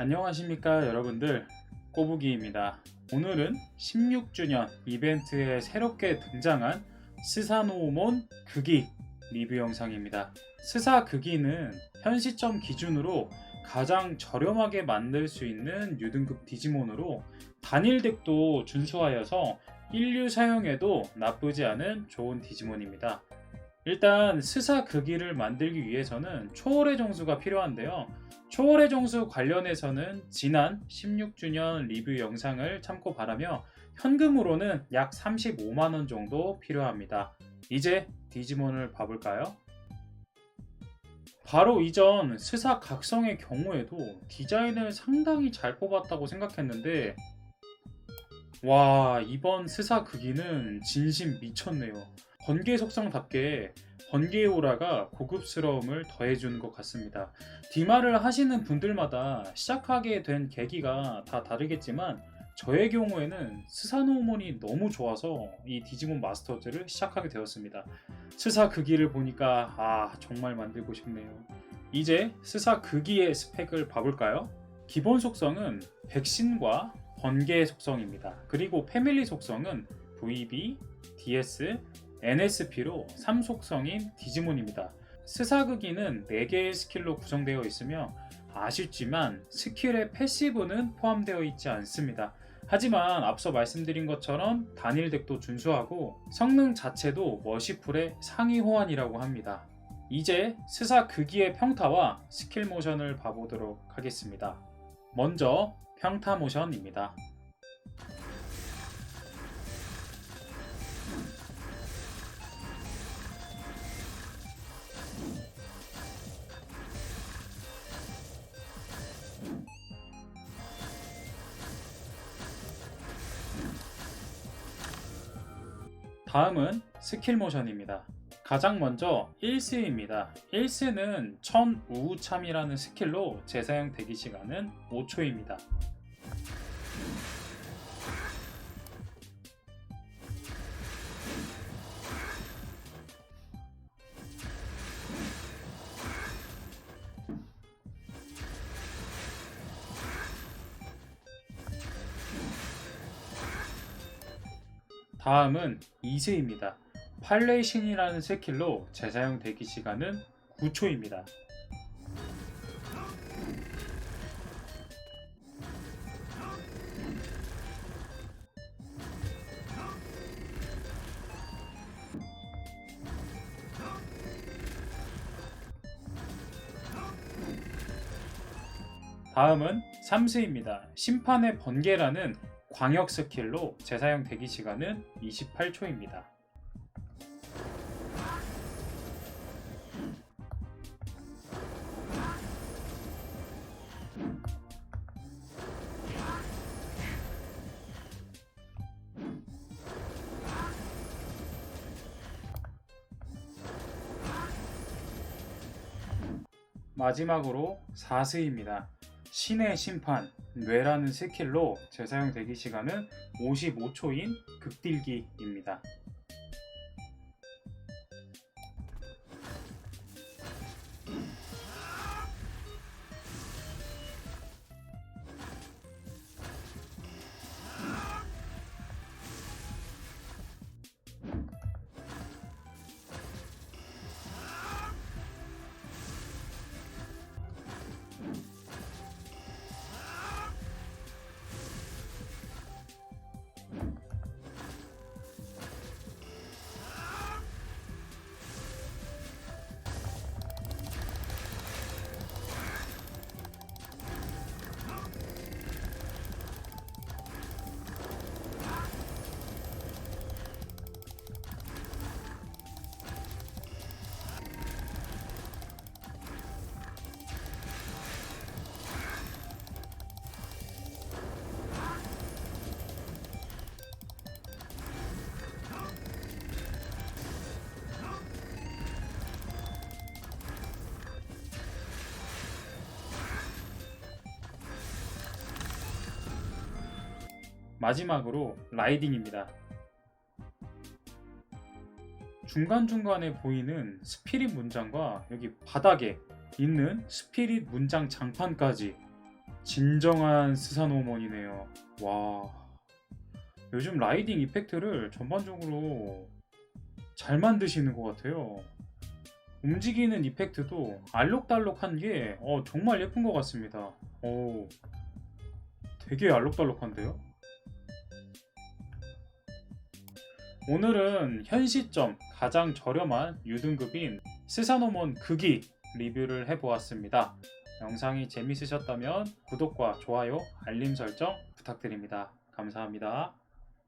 안녕하십니까 여러분들 꼬부기입니다. 오늘은 16주년 이벤트에 새롭게 등장한 스사노몬 극이 리뷰 영상입니다. 스사 극이는 현 시점 기준으로 가장 저렴하게 만들 수 있는 유등급 디지몬으로 단일 덱도 준수하여서 1류 사용에도 나쁘지 않은 좋은 디지몬입니다. 일단 스사 극이를 만들기 위해서는 초월의 정수가 필요한데요. 초월의 정수 관련해서는 지난 16주년 리뷰 영상을 참고 바라며 현금으로는 약 35만원 정도 필요합니다. 이제 디지몬을 봐볼까요? 바로 이전 스사 각성의 경우에도 디자인을 상당히 잘 뽑았다고 생각했는데 와 이번 스사 극이는 진심 미쳤네요. 번개 속성답게 번개의 오라가 고급스러움을 더해주는 것 같습니다. 디마를 하시는 분들마다 시작하게 된 계기가 다 다르겠지만 저의 경우에는 스사노몬이 너무 좋아서 이 디지몬 마스터즈를 시작하게 되었습니다. 스사 극이를 보니까 아 정말 만들고 싶네요. 이제 스사 극이의 스펙을 봐볼까요? 기본 속성은 백신과 번개 속성입니다. 그리고 패밀리 속성은 VB, DS, NSP로 3속성인 디지몬입니다. 스사극이는 4개의 스킬로 구성되어 있으며 아쉽지만 스킬의 패시브는 포함되어 있지 않습니다. 하지만 앞서 말씀드린 것처럼 단일 덱도 준수하고 성능 자체도 머시풀의 상위 호환이라고 합니다. 이제 스사 극이의 평타와 스킬 모션을 봐보도록 하겠습니다. 먼저 평타 모션입니다. 다음은 스킬 모션입니다. 가장 먼저 1스입니다. 1스는 천우참이라는 스킬로 재사용 대기 시간은 5초입니다. 다음은 2세입니다. 팔레이신이라는 스킬로 재사용 대기 시간은 9초입니다. 다음은 3세입니다. 심판의 번개라는 광역 스킬로 재사용 대기 시간은 28초입니다. 마지막으로 4스입니다. 신의 심판, 뇌라는 스킬로 재사용 대기 시간은 55초인 극딜기입니다. 마지막으로 라이딩입니다. 중간중간에 보이는 스피릿 문장과 여기 바닥에 있는 스피릿 문장 장판까지 진정한 스사노몬이네요. 와. 요즘 라이딩 이펙트를 전반적으로 잘 만드시는 것 같아요. 움직이는 이펙트도 알록달록한 게 어, 정말 예쁜 것 같습니다. 오, 되게 알록달록한데요? 오늘은 현 시점 가장 저렴한 유등급인 스사노몬 극이 리뷰를 해보았습니다. 영상이 재밌으셨다면 구독과 좋아요, 알림 설정 부탁드립니다. 감사합니다.